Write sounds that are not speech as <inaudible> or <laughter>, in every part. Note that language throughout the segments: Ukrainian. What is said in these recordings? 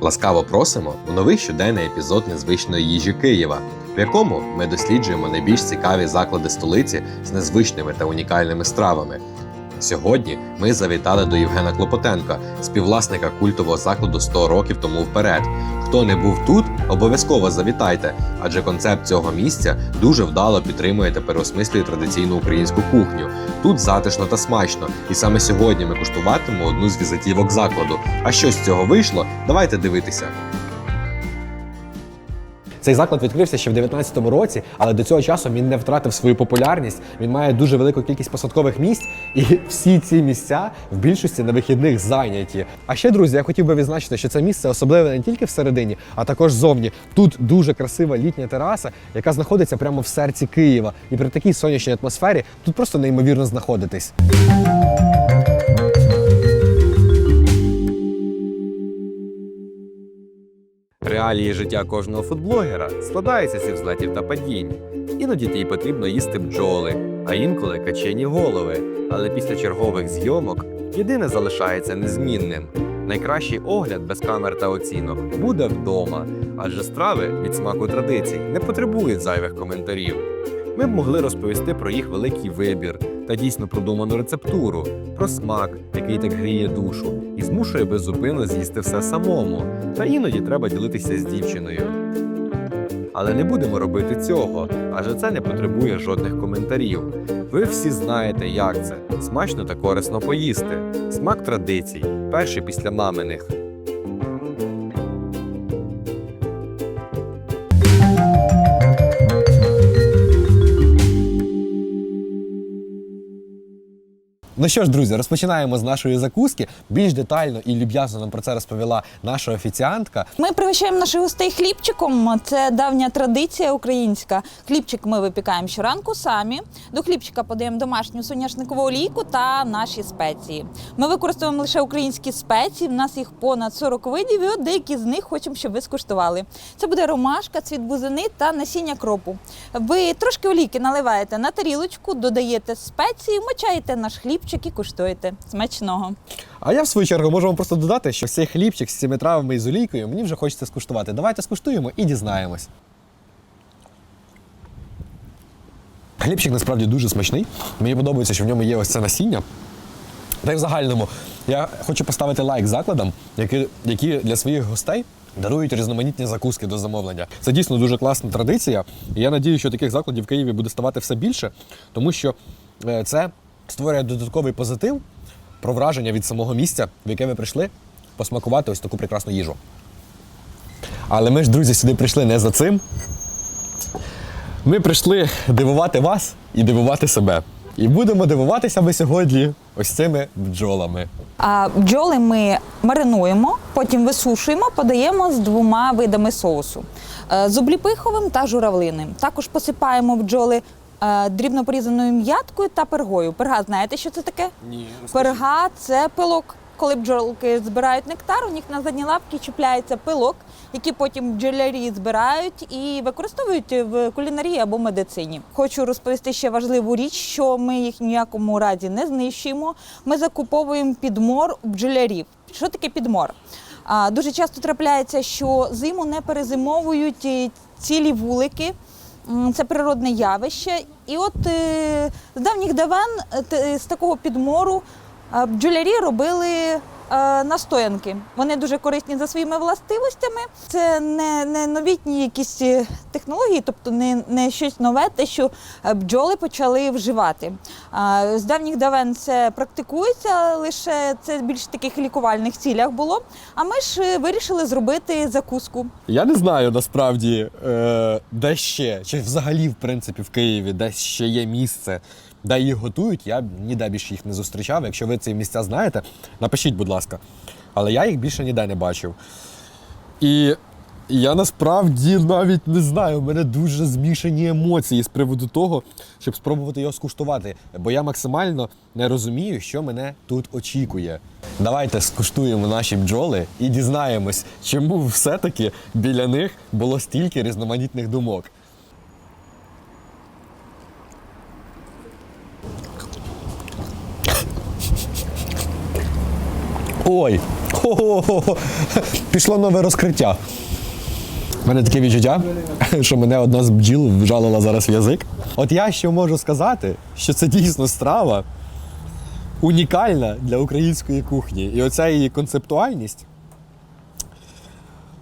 Ласкаво просимо у новий щоденний епізод незвичної їжі Києва, в якому ми досліджуємо найбільш цікаві заклади столиці з незвичними та унікальними стравами. Сьогодні ми завітали до Євгена Клопотенка, співвласника культового закладу 100 років тому вперед. Хто не був тут, обов'язково завітайте, адже концепт цього місця дуже вдало підтримує та переосмислює традиційну українську кухню. Тут затишно та смачно, і саме сьогодні ми куштуватимемо одну з візитівок закладу. А що з цього вийшло? Давайте дивитися. Цей заклад відкрився ще в 19-му році, але до цього часу він не втратив свою популярність. Він має дуже велику кількість посадкових місць, і <laughs> всі ці місця в більшості на вихідних зайняті. А ще, друзі, я хотів би відзначити, що це місце особливе не тільки всередині, а також зовні. Тут дуже красива літня тераса, яка знаходиться прямо в серці Києва. І при такій сонячній атмосфері тут просто неймовірно знаходитись. Реалії життя кожного фудблогера складаються зі взлетів та падінь. Іноді їй потрібно їсти бджоли, а інколи качені голови. Але після чергових зйомок єдине залишається незмінним. Найкращий огляд без камер та оцінок буде вдома, адже страви від смаку традицій не потребують зайвих коментарів. Ми б могли розповісти про їх великий вибір та дійсно продуману рецептуру, про смак, який так гріє душу, і змушує беззупинно з'їсти все самому. Та іноді треба ділитися з дівчиною. Але не будемо робити цього, адже це не потребує жодних коментарів. Ви всі знаєте, як це смачно та корисно поїсти. Смак традицій, перший після маминих. Ну що ж, друзі, розпочинаємо з нашої закуски. Більш детально і люб'язно нам про це розповіла наша офіціантка. Ми пригощаємо наших гостей хлібчиком. Це давня традиція українська. Хлібчик ми випікаємо щоранку самі. До хлібчика подаємо домашню соняшникову олійку та наші спеції. Ми використовуємо лише українські спеції. В нас їх понад 40 видів, і от деякі з них хочемо, щоб ви скуштували. Це буде ромашка, цвіт бузини та насіння кропу. Ви трошки олійки наливаєте на тарілочку, додаєте спеції, мочаєте наш хлібчик і куштуєте. Смачного! А я в свою чергу можу вам просто додати, що цей хлібчик з цими травами і з олійкою мені вже хочеться скуштувати. Давайте скуштуємо і дізнаємось. Хлібчик насправді дуже смачний. Мені подобається, що в ньому є ось це насіння. Та й в загальному я хочу поставити лайк закладам, які, які для своїх гостей дарують різноманітні закуски до замовлення. Це дійсно дуже класна традиція. І я надію, що таких закладів в Києві буде ставати все більше, тому що е, це створює додатковий позитив про враження від самого місця, в яке ви прийшли посмакувати ось таку прекрасну їжу. Але ми ж, друзі, сюди прийшли не за цим. Ми прийшли дивувати вас і дивувати себе. І будемо дивуватися ми сьогодні ось цими бджолами. А бджоли ми маринуємо, потім висушуємо, подаємо з двома видами соусу: Е, з обліпиховим та журавлиним. Також посипаємо бджоли дрібно порізаною м'яткою та пергою. Перга, знаєте, що це таке? Ні, Перга це пилок. Коли бджолки збирають нектар, у них на задні лапки чіпляється пилок, який потім бджолярі збирають і використовують в кулінарії або медицині. Хочу розповісти ще важливу річ, що ми їх ніякому разі не знищуємо. Ми закуповуємо підмор бджолярів. Що таке підмор? Дуже часто трапляється, що зиму не перезимовують е, цілі вулики. Це природне явище. І от е, з давніх давен е, з такого підмору е, бджолярі робили настоянки. Вони дуже корисні за своїми властивостями. Це не, не новітні якісь е, технології, тобто не, не щось нове, те, що е, бджоли почали вживати. Е, З давніх давен це практикується, лише це більш таких лікувальних цілях було. А ми ж е, вирішили зробити закуску. Я не знаю насправді, е, де ще, чи взагалі, в принципі, в Києві, де ще є місце, де їх готують. Я ніде більше їх не зустрічав. Якщо ви ці місця знаєте, напишіть, будь ласка. Але я їх більше ніде не бачив. І я насправді навіть не знаю, у мене дуже змішані емоції з приводу того, щоб спробувати його скуштувати. Бо я максимально не розумію, що мене тут очікує. Давайте скуштуємо наші бджоли і дізнаємось, чому все-таки біля них було стільки різноманітних думок. Ой, О, пішло нове розкриття. У мене таке відчуття, що мене одна з бджіл вжалила зараз в язик. От я ще можу сказати, що це дійсно страва унікальна для української кухні. І оця її концептуальність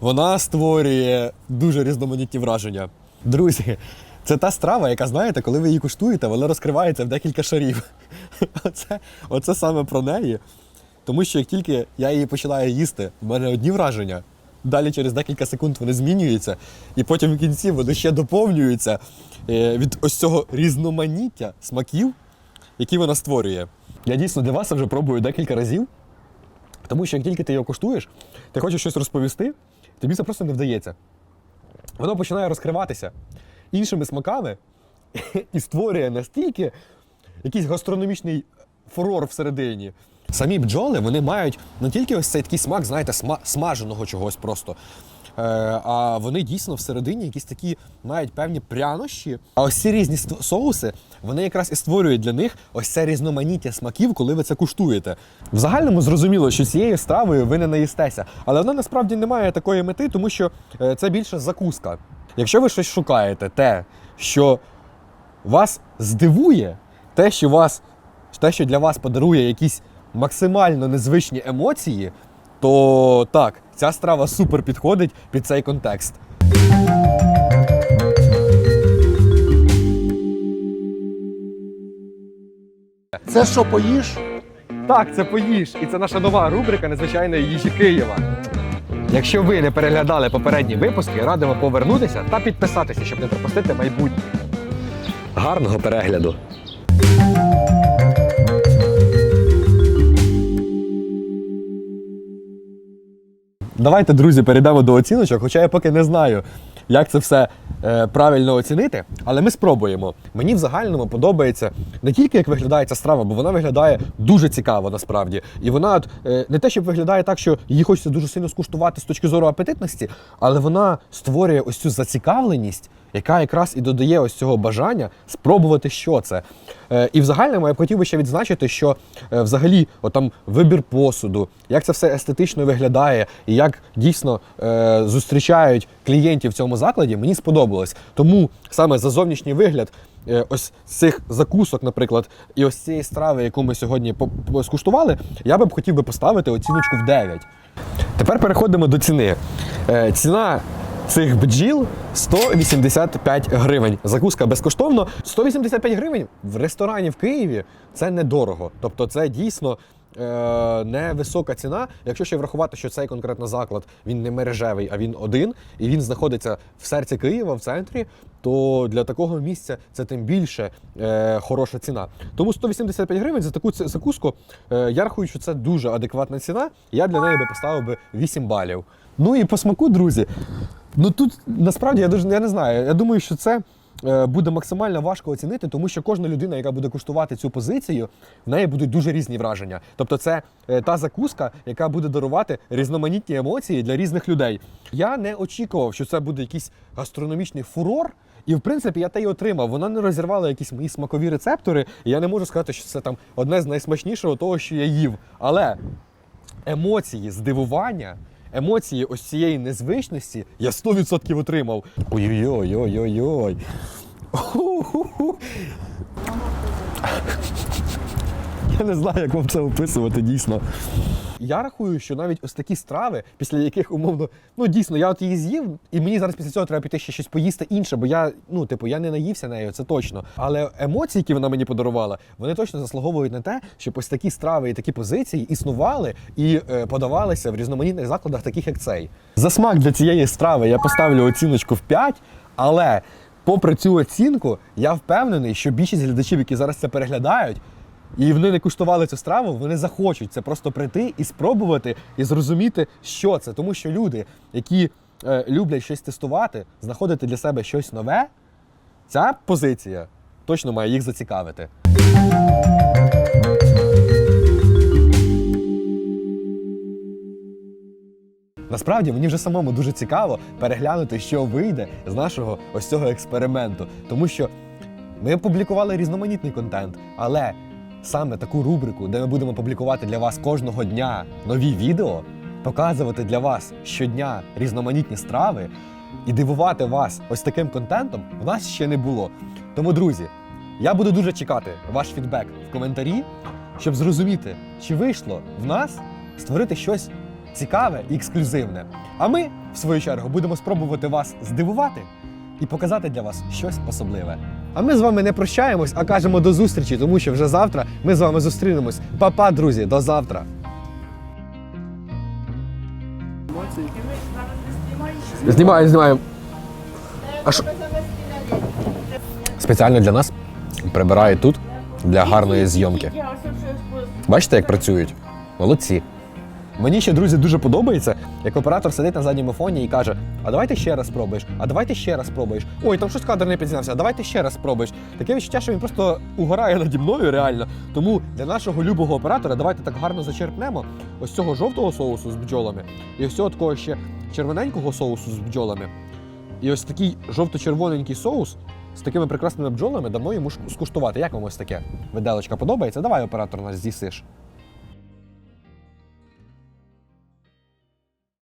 вона створює дуже різноманітні враження. Друзі, це та страва, яка, знаєте, коли ви її куштуєте, вона розкривається в декілька шарів. Оце, оце саме про неї. Тому що як тільки я її починаю їсти, в мене одні враження. Далі через декілька секунд вони змінюються, і потім в кінці вони ще доповнюються е, від ось цього різноманіття смаків, які вона створює. Я дійсно для вас вже пробую декілька разів, тому що як тільки ти його куштуєш, ти хочеш щось розповісти, тобі це просто не вдається. Воно починає розкриватися іншими смаками <laughs> і створює настільки якийсь гастрономічний фурор всередині. Самі бджоли вони мають не тільки ось цей такий смак, знаєте, сма- смаженого чогось просто. Е, а вони дійсно всередині якісь такі мають певні прянощі. А ось ці різні соуси, вони якраз і створюють для них ось це різноманіття смаків, коли ви це куштуєте. В загальному зрозуміло, що цією стравою ви не наїстеся, але вона насправді не має такої мети, тому що е, це більше закуска. Якщо ви щось шукаєте, те, що вас здивує, те, що вас, те, що для вас подарує якісь максимально незвичні емоції, то так, ця страва супер підходить під цей контекст. Це що поїш? Так, це поїж, і це наша нова рубрика незвичайної їжі Києва. Якщо ви не переглядали попередні випуски, радимо повернутися та підписатися, щоб не пропустити майбутнє. Гарного перегляду! Давайте, друзі, перейдемо до оціночок, хоча я поки не знаю, як це все е, правильно оцінити, але ми спробуємо. Мені в загальному подобається не тільки як виглядає ця страва, бо вона виглядає дуже цікаво насправді. І вона от, е, не те, щоб виглядає так, що її хочеться дуже сильно скуштувати з точки зору апетитності, але вона створює ось цю зацікавленість, яка якраз і додає ось цього бажання спробувати, що це. Е, і в загальному я б хотів би ще відзначити, що е, взагалі отам вибір посуду, як це все естетично виглядає, і як дійсно е, зустрічають клієнтів в цьому закладі, мені сподобалось. Тому саме за зовнішній вигляд. е, Ось цих закусок, наприклад, і ось цієї страви, яку ми сьогодні скуштували, я би б хотів би поставити оціночку в 9. Тепер переходимо до ціни. Ціна цих бджіл 185 гривень. Закуска безкоштовно. 185 гривень в ресторані в Києві це недорого. Тобто це дійсно. е, Невисока ціна, якщо ще врахувати, що цей конкретно заклад він не мережевий, а він один, і він знаходиться в серці Києва, в центрі, то для такого місця це тим більше е, хороша ціна. Тому 185 гривень за таку закуску. Е, я рахую, що це дуже адекватна ціна. Я для неї би поставив би 8 балів. Ну і по смаку, друзі. Ну тут насправді я дуже я не знаю. Я думаю, що це е, буде максимально важко оцінити, тому що кожна людина, яка буде куштувати цю позицію, в неї будуть дуже різні враження. Тобто, це е, та закуска, яка буде дарувати різноманітні емоції для різних людей. Я не очікував, що це буде якийсь гастрономічний фурор. І в принципі я те й отримав. Вона не розірвала якісь мої смакові рецептори. І я не можу сказати, що це там одне з найсмачнішого того, що я їв. Але емоції, здивування, емоції ось цієї незвичності я 100% отримав. Ой-ой-ой-ой-ой-ой. Я не знаю, як вам це описувати дійсно. Я рахую, що навіть ось такі страви, після яких умовно, ну дійсно, я от її з'їв, і мені зараз після цього треба піти ще щось поїсти інше, бо я, ну, типу, я не наївся нею, це точно. Але емоції, які вона мені подарувала, вони точно заслуговують на те, щоб ось такі страви і такі позиції існували і е, подавалися в різноманітних закладах, таких як цей. За смак для цієї страви я поставлю оціночку в 5, але попри цю оцінку, я впевнений, що більшість глядачів, які зараз це переглядають, і вони не куштували цю страву, вони захочуть це просто прийти і спробувати і зрозуміти, що це. Тому що люди, які е, люблять щось тестувати, знаходити для себе щось нове, ця позиція точно має їх зацікавити. Насправді мені вже самому дуже цікаво переглянути, що вийде з нашого ось цього експерименту, тому що ми публікували різноманітний контент, але саме таку рубрику, де ми будемо публікувати для вас кожного дня нові відео, показувати для вас щодня різноманітні страви і дивувати вас ось таким контентом в нас ще не було. Тому, друзі, я буду дуже чекати ваш фідбек в коментарі, щоб зрозуміти, чи вийшло в нас створити щось цікаве і ексклюзивне. А ми, в свою чергу, будемо спробувати вас здивувати і показати для вас щось особливе. А ми з вами не прощаємось, а кажемо до зустрічі, тому що вже завтра ми з вами зустрінемось. Па-па, друзі, до завтра. Знімаю, знімаю. А що? Спеціально для нас прибираю тут для гарної зйомки. Бачите, як працюють? Молодці. Мені ще, друзі, дуже подобається, як оператор сидить на задньому фоні і каже: А давайте ще раз спробуєш, а давайте ще раз спробуєш. Ой, там щось кадр не підзнявся, а давайте ще раз спробуєш. Таке відчуття, що він просто угорає наді мною реально. Тому для нашого любого оператора давайте так гарно зачерпнемо ось цього жовтого соусу з бджолами, і ось цього такого ще червоненького соусу з бджолами. І ось такий жовто-червоненький соус з такими прекрасними бджолами дамо йому скуштувати. Як вам ось таке? Виделочка подобається? Давай, оператор нас з'їсиш.